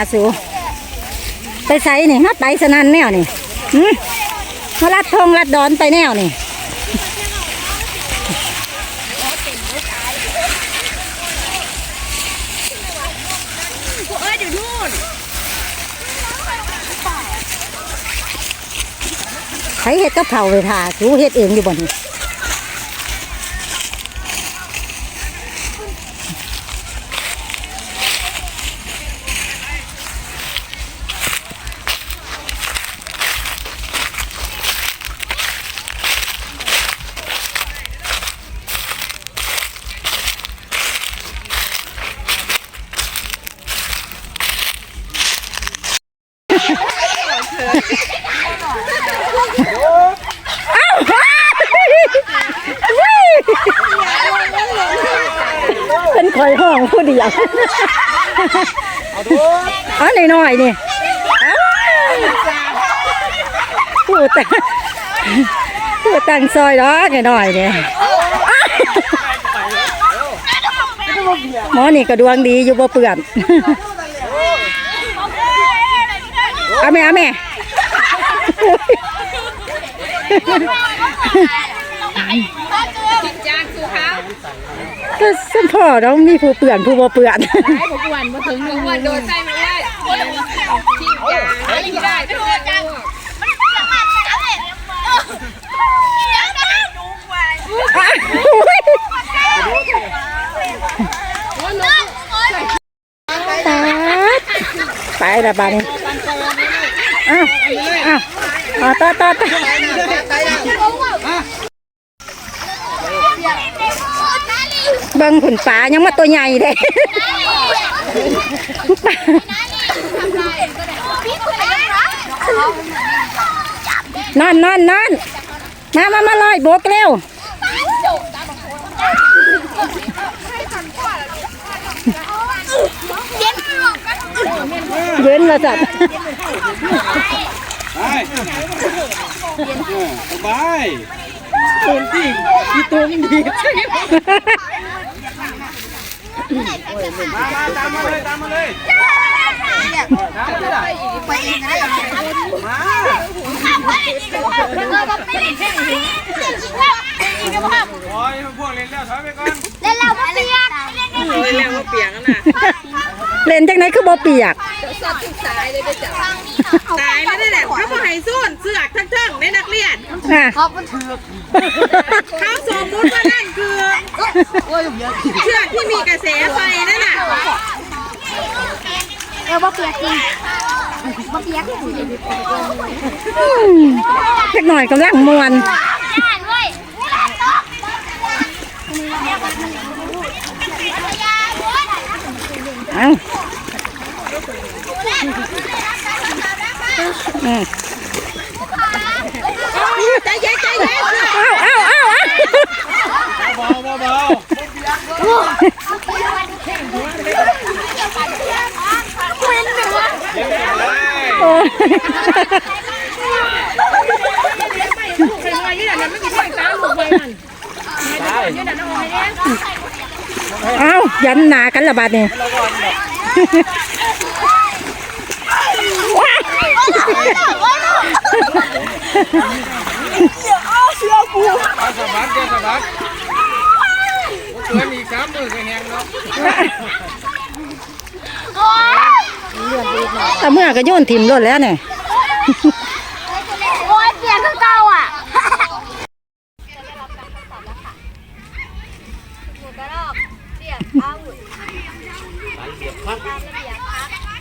อาสูไปใส่นี่มาไปสนันแนวนี่หืมมาลัดทงลัดดอนไปแนวนี่ใครเฮ็ดกับเผาไปทาสูเฮ็ดเองอยู่บ่นี่ เป็นคอยห้องผู้เดียวอ๋อหน่อยๆนี่พูดแต่พูดตั้งซอยดอกหน่อยๆเนี่ยหมอนี่ก็ดวงดีอยู่บ่เปื่อน เอาแม่เอาแม่ก็สัมพ่อต้องมีผู้เปื่อนผู้บ่เปื่อนวันโดนใส่ไม่ได้ที่ยาไม่ได้ไม่ได้ลูกไปละบาดนี้ อ้าวอ้าวอ้าต่อต่อต่อเบิ่งขุนป่ายังมาตัวใหญ่เด้นอนนอนนอนมามามาลอยโบกเร็วเย็นละจัด ไปสบายมามาตามมาเลยตามมาเลยโอ้ยพวกเล่นแล้วถอยไปก่อนเรื่องเปียกน่ะเล่นจังไหนคือบ่เปียก ตายแล้วนี่แหละถ้าบ่ให้สู้เสือกทั้งเทิงในนักเรียน อะเขาสมมุติว่านั่นคือเชือกที่มีกระแสไฟนั่นน่ะเออบ่เปียกจริงบ่เปียกจริงอืมเล็กหน่อยกำลังมวน อ่านด้วยเอ้าอืมใจเย็นใจเย็นเอ้า เอ้าเอ้าเอ้า เบาเบาเบาโอ้ยเอ้ายันหนากันละบาดนี่เอาสะบัดเจ้าสะบัดเกินอีกสามมือก็แหงเนาะแต่เมื่อก็โยนถิ่มรถแล้วเนี่ยโอ้ยเปียกคือเก่าอะ ครั้ง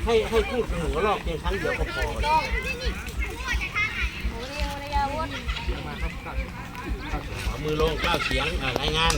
ให้ให้พูดถึงหัวรอบเพียงครั้งเดียวก็พอมือลงก้าเสียงรายงาน